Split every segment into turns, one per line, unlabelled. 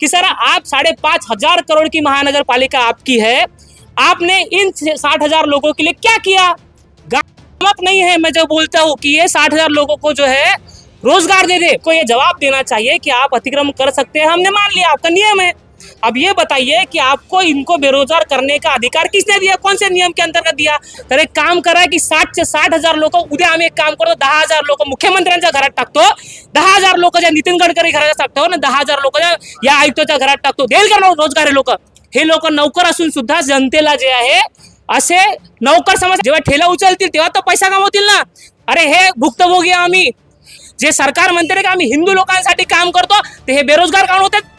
कि सर आप साढ़े पाँच हज़ार करोड़ की महानगर पालिका आपकी है, आपने इन साठ हज़ार लोगों के लिए क्या किया? गलत नहीं है, मैं जो बोलता हूँ कि ये साठ हज़ार लोगों को जो है रोज़गार दे दे। को ये जवाब देना चाहिए कि आप अतिक्रम कर सकते हैं। हमने मान लिया, आपका नियम है। अब ये बताइए कि आपको इनको बेरोजगार करने का अधिकार किसने दिया? कौन से नियम के अंतर्गत दिया? तर एक काम करा की साठ ते साठ हजार लोक उद्या आम्ही एक काम करतो दहा हजार लोक मुख्यमंत्र्यांच्या घरात टाकतो दहा हजार लोक ज्या नितीन गडकरी घरात टाकतो ना दहा हजार लोक या आयुक्ताच्या घरात टाकतो देईल का रोजगार लोक? हे लोक नौकर असून सुद्धा जनतेला जे आहे असे नौकर समज जेव्हा ठेला उचलतील तेव्हा तर पैसा कमवतील ना? अरे हे भुक्तभोगी आम्ही जे सरकार म्हणते ना की आम्ही हिंदू लोकांसाठी काम करतो ते हे बेरोजगार काऊन होतात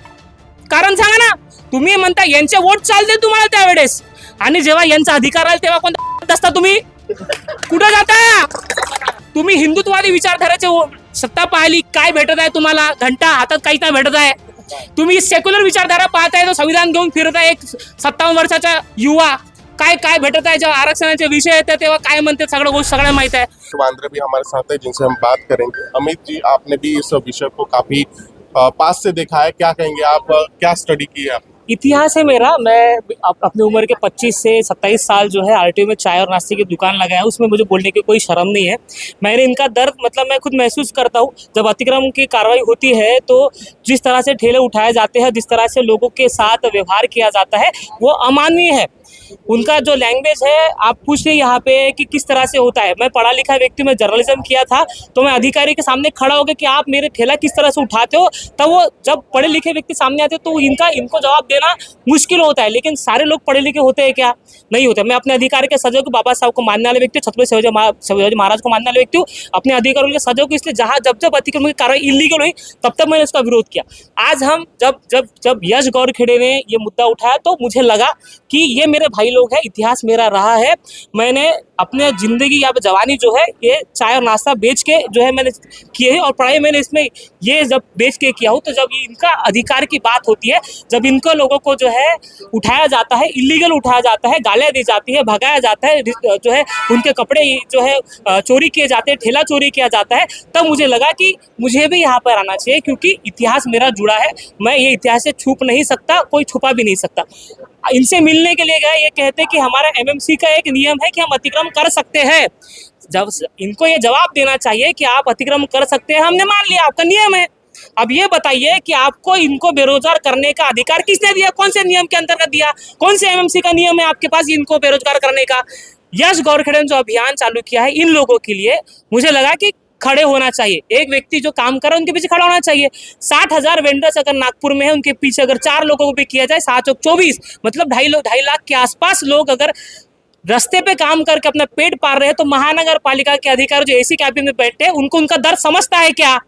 कारण सांगा ना तुम्ही म्हणता यांचे वोट चालते तुम्हाला त्यावेळेस. आणि जेव्हा यांचा अधिकार आला तेव्हा कोणता असता तुम्ही? कुठं जाता? तुम्ही हिंदुत्ववादी विचारधाराचे सत्ता पाहिली काय भेटत आहे तुम्हाला? घंटा हातात काही नाही भेटत आहे. तुम्ही सेक्युलर विचारधारा पाहताय तो संविधान घेऊन फिरत आहे एक सत्तावन्न वर्षाचा युवा. काय काय भेटत आहे? जेव्हा आरक्षणाचे विषय येते तेव्हा काय म्हणते सगळं गोष्ट सगळ्या माहीत आहे.
वांद्रे भी हमारे साथ है जिनसे हम बात करेंगे। अमित जी आपने भी इस विषय को काफी पास से देखा है, क्या कहेंगे आप क्या स्टडी की है?
इतिहास है मेरा, मैं अप- अपनी उम्र के 25 से 27 साल जो है, आरटीओ में चाय और नाश्ते की दुकान लगाया उसमें मुझे बोलने की कोई शर्म नहीं है। मैंने इनका दर्द मतलब मैं खुद महसूस करता हूँ, जब अतिक्रम की कार्रवाई होती है तो जिस तरह से ठेले उठाए जाते हैं, जिस तरह से लोगों के साथ व्यवहार किया जाता है, वो अमानवीय है। उनका जो लैंग्वेज है, आप पूछ रहे यहाँ पे कि किस तरह से होता है। मैं पढ़ा लिखा व्यक्ति, मैं जर्नलिज्म किया था तो मैं अधिकारी के सामने खड़ा हो गया कि आप मेरे ठेला किस तरह से उठाते हो? तब वो जब पढ़े लिखे व्यक्ति सामने आते तो इनका, इनको जवाब देना मुश्किल होता है। लेकिन सारे लोग पढ़े लिखे होते हैं क्या? नहीं होते। मैं अपने अधिकारी के सजग बाबा साहब को मानने वाले व्यक्ति छत्रपति शिवाजी महाराज को मानने वाले व्यक्ति अपने अधिकारियों के सजग को इसलिए जहाँ जब जब अतिक्रमण की कार्रवाई इलीगल हुई, तब तक मैंने उसका विरोध किया। आज हम जब जब जब यश गौर खेड़े ने ये मुद्दा उठाया तो मुझे लगा कि ये मेरे भाई लोग हैं, इतिहास मेरा रहा है। मैंने अपने ज़िंदगी या जवानी जो है, ये चाय और नाश्ता बेच के जो है मैंने किए है और पढ़ाई मैंने इसमें ये जब बेच के किया हूँ तो जब इनका अधिकार की बात होती है, जब इनको लोगों को जो है उठाया जाता है इलीगल उठाया जाता है, गालियाँ दी जाती है, भगाया जाता है जो है उनके कपड़े जो है चोरी किए जाते हैं, ठेला चोरी किया जाता है, तब मुझे लगा कि मुझे भी यहाँ पर आना चाहिए, क्योंकि इतिहास मेरा जुड़ा है, मैं ये इतिहास से छुप नहीं सकता, कोई छुपा भी नहीं सकता। इनसे मिलने के लिए गए, ये कहते कि हमारा एमएमसी का एक नियम है कि हम अतिक्रम कर सकते हैं। जब इनको ये जवाब देना चाहिए कि आप अतिक्रम कर सकते हैं, हमने मान लिया, आपका नियम है। अब ये बताइए कि आपको इनको बेरोजगार करने का अधिकार किसने दिया? कौन से नियम के अंतर्गत दिया? कौन से एमएमसी का नियम है आपके पास इनको बेरोजगार करने का? यश गौरखेड़े ने जो अभियान चालू किया है इन लोगों के लिए, मुझे लगा कि खड़े होना चाहिए। एक व्यक्ति जो काम कर रहा है, उनके पीछे खड़ा होना चाहिए। साठ हज़ार वेंडर्स अगर नागपुर में है, उनके पीछे अगर चार लोगों को भी किया जाए, सात चौक चौबीस मतलब ढाई लो ढाई लाख के आसपास लोग अगर रास्ते पे काम करके अपना पेट पार रहे हैं तो महानगर पालिका के अधिकारी जो एसी कैबिन में बैठे हैं, उनको उनका दर्द समझता है क्या?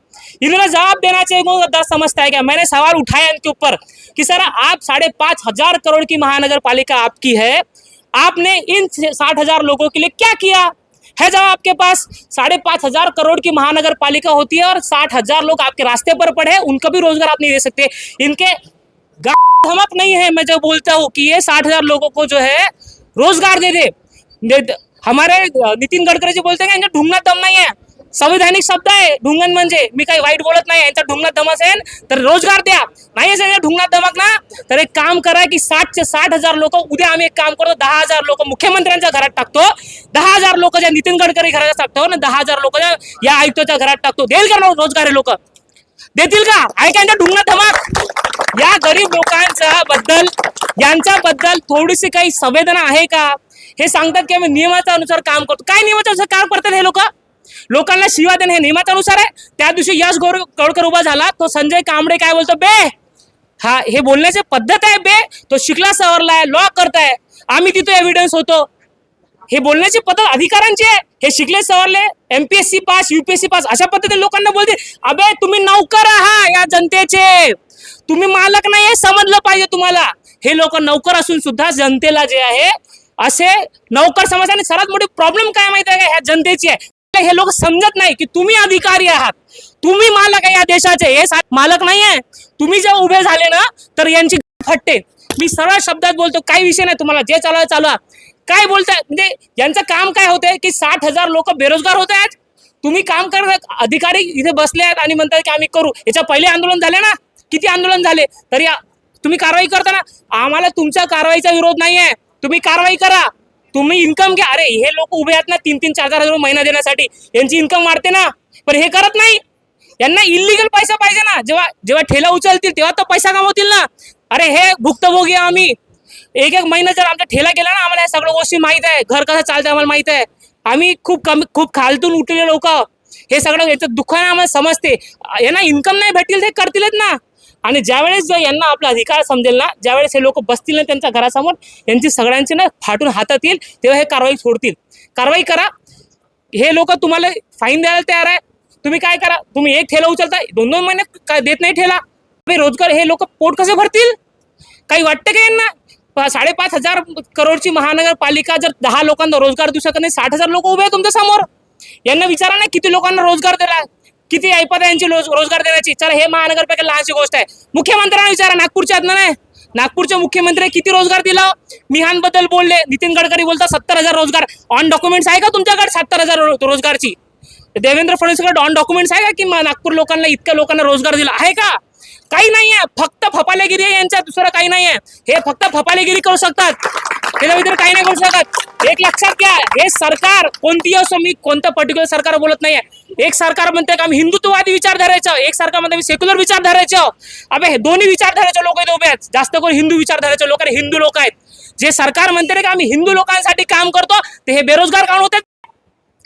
इन्होंने जवाब देना चाहिए, उनका दर्द समझता है क्या? मैंने सवाल उठाया इनके ऊपर कि, सर, आप साढ़े पाँच हज़ार करोड़ की महानगर पालिका आपकी है, आपने इन साठ हज़ार लोगों के लिए क्या किया? है जब आपके पास साढ़े पाँच हज़ार करोड़ की महानगर पालिका होती है और साठ हज़ार लोग आपके रास्ते पर पड़े उनका भी रोज़गार आप नहीं दे सकते। इनके धमक नहीं है मैं जब बोलता हूँ कि ये साठ हज़ार लोगों को जो है रोज़गार दे दे, हमारे नितिन गडकरी जी बोलते हैं इनका ढूंढना दम नहीं आहे संविधानिक शब्द आहे ढुंगण म्हणजे. मी काही वाईट बोलत नाही यांचा ढुंगणात दम असेल तर रोजगार द्या. नाही असेल ढुंगणात दमक ना तर एक काम करा की साठ ते साठ हजार लोक उद्या आम्ही एक काम करतो दहा हजार लोक मुख्यमंत्र्यांच्या घरात टाकतो. दहा हजार लोक ज्या नितीन गडकरी घरात टाकतो ना दहा हजार लोक या आयुक्ताच्या घरात टाकतो. देईल का रोजगार हे लोक? देतील का? आहे ढुंगणात धमाक या गरीब लोकांच्या बद्दल यांच्याबद्दल थोडीशी काही संवेदना आहे का? हे सांगतात की आम्ही नियमाच्या अनुसार काम करतो. काय नियमाच्या अनुसार काम करतात हे लोक? लोकांना शिवा देणं हे नियमातानुसार आहे. त्या दिवशी यश गौर गौडकर उभा झाला. तो संजय कांबळे काय बोलतो बे हा हे बोलण्याची पद्धत आहे बे. तो शिकला सवरलाय लॉ करताय. आम्ही तिथे एव्हिडन्स होतो. हे बोलण्याची पद्धत अधिकारांची आहे. हे शिकले सवरले. एमपीएससी पास युपीएससी पास अशा पद्धतीने लोकांना बोलते अबे तुम्ही नौकर आहात या जनतेचे. तुम्ही मालक नाही हे समजलं पाहिजे तुम्हाला. हे लोक नौकर असून सुद्धा जनतेला जे आहे असे नौकर समज आणि सर्वात मोठी प्रॉब्लेम काय माहिती आहे? ह्या जनतेची आहे. हे लोक समजत नाही की तुम्ही अधिकारी आहात. तुम्ही मालक आहे या देशाचे. हे मालक नाही आहे तुम्ही जेव्हा उभे झाले ना तर यांची फटते. मी सरळ शब्दात बोलतो काही विषय नाही तुम्हाला. जे चालवा चालवा. काय बोलताय? म्हणजे यांचं काम काय होतंय की साठ हजार लोक बेरोजगार होत आहेत. तुम्ही काम करत अधिकारी इथे बसले आहेत आणि म्हणतात की आम्ही करू. याच्या पहिले आंदोलन झाले ना? किती आंदोलन झाले? तरी तुम्ही कारवाई करताना आम्हाला तुमच्या कारवाईचा विरोध नाही आहे तुम्ही कारवाई करा. तुम्ही इन्कम घ्या. अरे हे लोक उभे आहेत ना तीन तीन चार चार हजार रुपये महिना देण्यासाठी. यांची इन्कम वाढते ना. पण हे करत नाही. यांना इलिगल पैसा पाहिजे ना. जेव्हा जेव्हा ठेला उचलतील तेव्हा तर पैसा कमवतील ना. अरे हे भुक्तभोगी आम्ही. एक एक महिना जर आमचा ठेला गेला ना आम्हाला या सगळ्या गोष्टी माहीत आहे. घर कसं चालतं आम्हाला माहीत आहे. आम्ही खूप कमी खूप खालतून उठलेले लोक. हे सगळं याचं दुःख आम्हाला समजते. यांना इन्कम नाही भेटतील ते करतीलच ना. आणि ज्यावेळेस जर यांना आपला अधिकार समजेल ना ज्यावेळेस हे लोक बसतील ना त्यांच्या घरासमोर यांची सगळ्यांची ना फाटून हातात येईल तेव्हा हे कारवाई सोडतील. कारवाई करा. हे लोक तुम्हाला फाईन द्यायला तयार आहे. तुम्ही काय करा? तुम्ही एक ठेला उचलता दोन दोन महिने काय देत नाही ठेला. रोजगार हे लोक पोट कसे भरतील? काही वाटतं का यांना? साडेपाच हजार करोडची महानगरपालिका जर दहा लोकांना रोजगार देऊ शकत नाही साठ हजार लोक उभे आहेत तुमच्यासमोर. यांना विचारा ना किती लोकांना रोजगार दिला किती ऐपत आहे यांची रोजगार देण्याची? चला हे महानगरपालिका लहानशी गोष्ट आहे. मुख्यमंत्र्यांना विचारा नागपूरच्या ना नाही? नागपूरचे मुख्यमंत्री किती रोजगार दिला? मिहानबद्दल बोलले. नितीन गडकरी बोलता सत्तर हजार रोजगार. ऑन डॉक्युमेंट्स आहे का तुमच्याकडे सत्तर हजार रोजगारची? देवेंद्र फडणवीसकडे ऑन डॉक्युमेंट्स आहे का? की नागपूर लोकांना इतक्या लोकांना रोजगार दिला? आहे का? काही नाही आहे फक्त फपालेगिरी आहे यांच्या दुसरं काही नाही आहे हे फक्त फपालेगिरी करू शकतात. त्याच्या व्यतिरिक्त काही नाही करू शकत. एक लक्षात घ्या हे सरकार कोणती असो मी कोणतं पर्टिक्युलर सरकार बोलत नाहीये. एक सरकार म्हणते का आम्ही हिंदुत्ववादी विचारधारायचं एक सरकार म्हणते आम्ही सेक्युलर विचारधारायचं अबे हे दोन्ही विचारधारेचे लोक इथे उभे आहेत. जास्त करून हिंदू विचारधारेचे लोक हिंदू लोक आहेत. जे सरकार म्हणते ना की आम्ही हिंदू लोकांसाठी काम करतो ते हे बेरोजगार काऊन होते.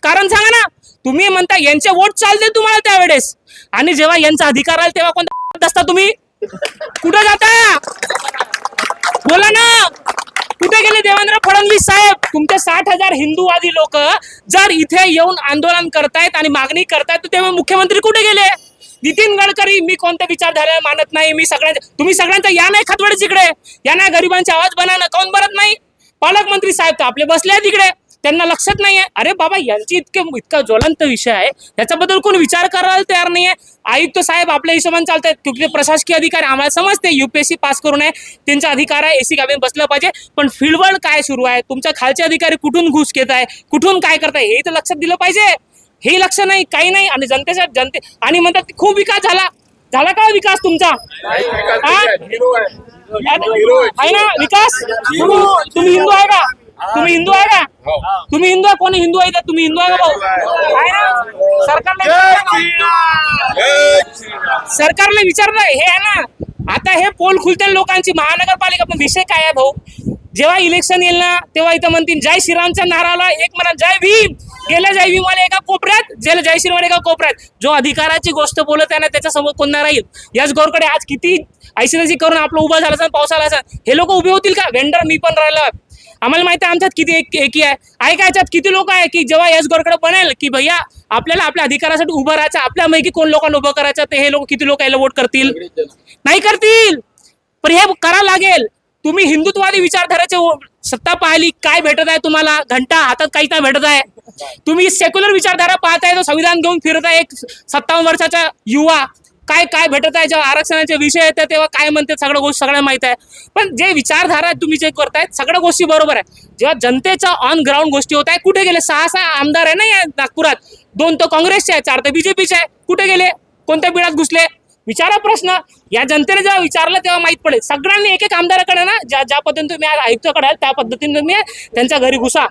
कारण सांगा ना तुम्ही म्हणता यांचे वोट चालते तुम्हाला त्यावेळेस. आणि जेव्हा यांचा अधिकार आला तेव्हा कोणता असता तुम्ही? कुठे जाता? बोला ना. कुठे गेले देवेंद्र फडणवीस साहेब? तुमचे साठ हजार हिंदूवादी लोक जर इथे येऊन आंदोलन करतायत आणि मागणी करतायत तर तेव्हा मुख्यमंत्री कुठे गेले? नितीन गडकरी मी कोणत्या विचारधारा मानत नाही. मी सगळ्यांच्या तुम्ही सगळ्यांचा या नाही खतवडे तिकडे या नाही गरिबांचे आवाज बनाना काऊन बनत नाही? पालकमंत्री साहेब तर आपले बसले आहेत तिकडे त्यांना लक्षात नाहीये. अरे बाबा यांची इतके इतका ज्वलंत विषय आहे. याच्याबद्दल कोण विचार करायला तयार नाहीये. आयुक्त साहेब आपल्या हिशोबाने चालतात क्योंकि ते प्रशासकीय अधिकारी आम्हाला समजते. युपीएससी पास करून आहे. त्यांचा अधिकार आहे. एसी कॅबिन बसलं पाहिजे. पण फील्डवर काय सुरू आहे? तुमच्या खालचे अधिकारी कुठून घुस घेत आहे? कुठून काय करताय? हे तर लक्षात दिलं पाहिजे. हे लक्ष नाही. काही नाही. आणि जनतेच्या जनते आणि म्हणतात खूप विकास झाला. झाला का विकास तुमचा? आहे. ना? विकास? तुम्ही हिंदू आहे का? तुम्ही हिंदू आहे का? तुम्ही हिंदू आहे? कोणी हिंदू आहे का तुम्ही हिंदू आहे का भाऊ? आहे ना? सरकारला सरकारला विचारलं? हे आहे ना? आता हे पोल खुलते लोकांची. महानगरपालिका पण विषय काय आहे भाऊ? जेव्हा इलेक्शन येईल ना तेव्हा इथं म्हणतील जय श्रीरामच्या नाराला एक म्हणा जय भीम. गेल्या जय भीम वाले एका कोपऱ्यात जे जय श्रीराम एका कोपऱ्यात. जो अधिकाराची गोष्ट बोलत आहे ना त्याच्यासमोर कोण नाही राहील? याच गोरकडे आज किती ऐशी करून आपलं उभं झालं पावसाला हे लोक उभे होतील का? वेंडर मी पण राहिलो आम्हाला माहिती आहे आमच्यात किती एक एकी आहे. आहे का याच्यात किती लोक आहे? की जेव्हा यश गोरकडे बनेल की भैया आपल्याला आपल्या अधिकारासाठी उभं राहायचं आपल्यापैकी कोण लोकांना उभं करायचं ते हे लोक किती लोक याला वोट करतील? नाही करतील. पण हे करा लागेल. तुम्ही हिंदुत्वादी विचारधाराचे सत्ता पाहिली काय भेटत आहे तुम्हाला? घंटा हातात काही काय भेटत आहे. तुम्ही सेक्युलर विचारधारा पाहताय तो संविधान घेऊन फिरत आहे एक सत्तावन्न वर्षाचा युवा. काय काय भेटत आहे जेव्हा आरक्षणाचे विषय येतात तेव्हा काय म्हणते सगळ्या गोष्टी सगळ्या माहीत आहे. पण जे विचारधारा तुम्ही जे करतायत सगळ्या गोष्टी बरोबर आहे. जेव्हा जनतेच्या ऑन ग्राउंड गोष्टी होत आहे कुठे गेले? सहा सहा आमदार आहे ना या नागपुरात. दोन तर काँग्रेसचे आहे चार तर बीजेपीचे आहे. कुठे गेले? कोणत्या बिळात घुसले? विचारा प्रश्न. या जनतेने जेव्हा विचारलं तेव्हा माहीत पडेल. सगळ्यांनी एक एक आमदाराकडे ना ज्या ज्या पद्धतीने तुम्ही आज आयुक्ताकडे आहात, त्या पद्धतीने तुम्ही त्यांच्या घरी घुसा.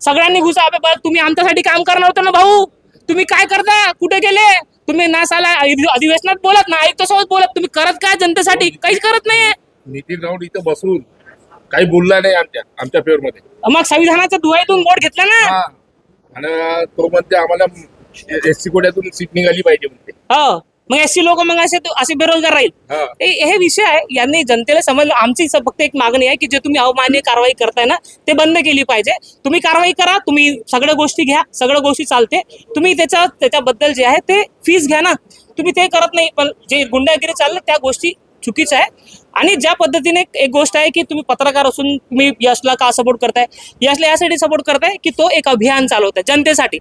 सगळ्यांनी घुसा. अबे बघ, तुम्ही आमच्यासाठी काम करणार होतं ना भाऊ? तुम्ही काय करता? कुठे गेले? तुम्ही ना साला अधि- अधिवेशनात बोलत ना आयुक्त सोबत बोलत तुम्ही करत काय जनतेसाठी? काहीच करत नाहीये.
नितीन राऊत इथं बसून काही बोलला नाही आमच्या आमच्या फेवर मध्ये
मग संविधानाचा दुहाईतून वोट घेतला ना?
आणि तो म्हणते आम्हाला एस सी कोड्यातून सीट निघाली पाहिजे म्हणते.
हो. मग एससी लोक मग असे असे बेरोजगार राहील.
हा.
विषय आहे. यांनी जनतेला समजलं. आमची फक्त एक मागणी आहे की जे तुम्ही अवमान्य कारवाई करताय ना ते बंद केली पाहिजे. तुम्ही कारवाई करा तुम्ही सगळ्या गोष्टी घ्या सगळ्या गोष्टी चालते. तुम्ही त्याच्या त्याच्याबद्दल जे आहे ते फीस घ्या ना. तुम्ही ते करत नाही पण जे गुंडागिरी चाललं त्या गोष्टी चुकीच्या आहे. आणि ज्या पद्धतीने एक- एक गोष्ट आहे की तुम्ही पत्रकार असून तुम्ही यशला का सपोर्ट करताय? यशला यासाठी सपोर्ट करताय की तो एक अभियान चालवत आहे जनतेसाठी.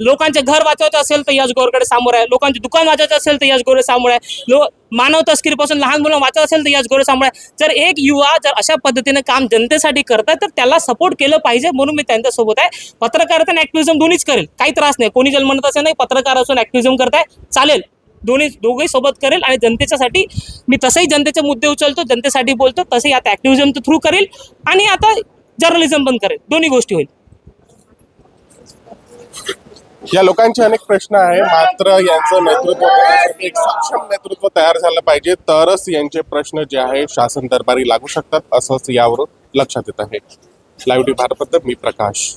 लोकांचे घर वाचवायचं असेल तर यश गोरकडे समोर आहे. लोकांचे दुकान वाचवायचं असेल तर यश गोरे समोर आहे. लो मानव तस्करीपासून लहान मुलं वाचत असेल तर यश गोरे समोर आहे. जर एक युवा जर अशा पद्धतीने काम जनतेसाठी करत तर त्याला सपोर्ट केलं पाहिजे म्हणून मी त्यांच्यासोबत आहे. पत्रकारिता आणि ॲक्टिव्हिझम दोन्हीच करेल. काही त्रास नाही. कोणी जर म्हणत असेल नाही पत्रकार असून ऍक्टिव्हिझम करताय चालेल. दोन्ही दोघंही सोबत करेल आणि जनतेच्यासाठी मी तसंही जनतेचे मुद्दे उचलतो जनतेसाठी बोलतो तसंही आता ॲक्टिव्हिजम थ्रू करेल. आणि आता जर्नलिझम पण करेल. दोन्ही गोष्टी होईल.
या लोकांचे अनेक प्रश्न आहे. मात्र यांचं नेतृत्व एक सक्षम नेतृत्व तयार झालं पाहिजे. तरच यांचे प्रश्न जे आहे शासन दरबारी लागू शकतात. असंच यावरून लक्षात येत आहे. लाईव्ह टी भारत मी प्रकाश.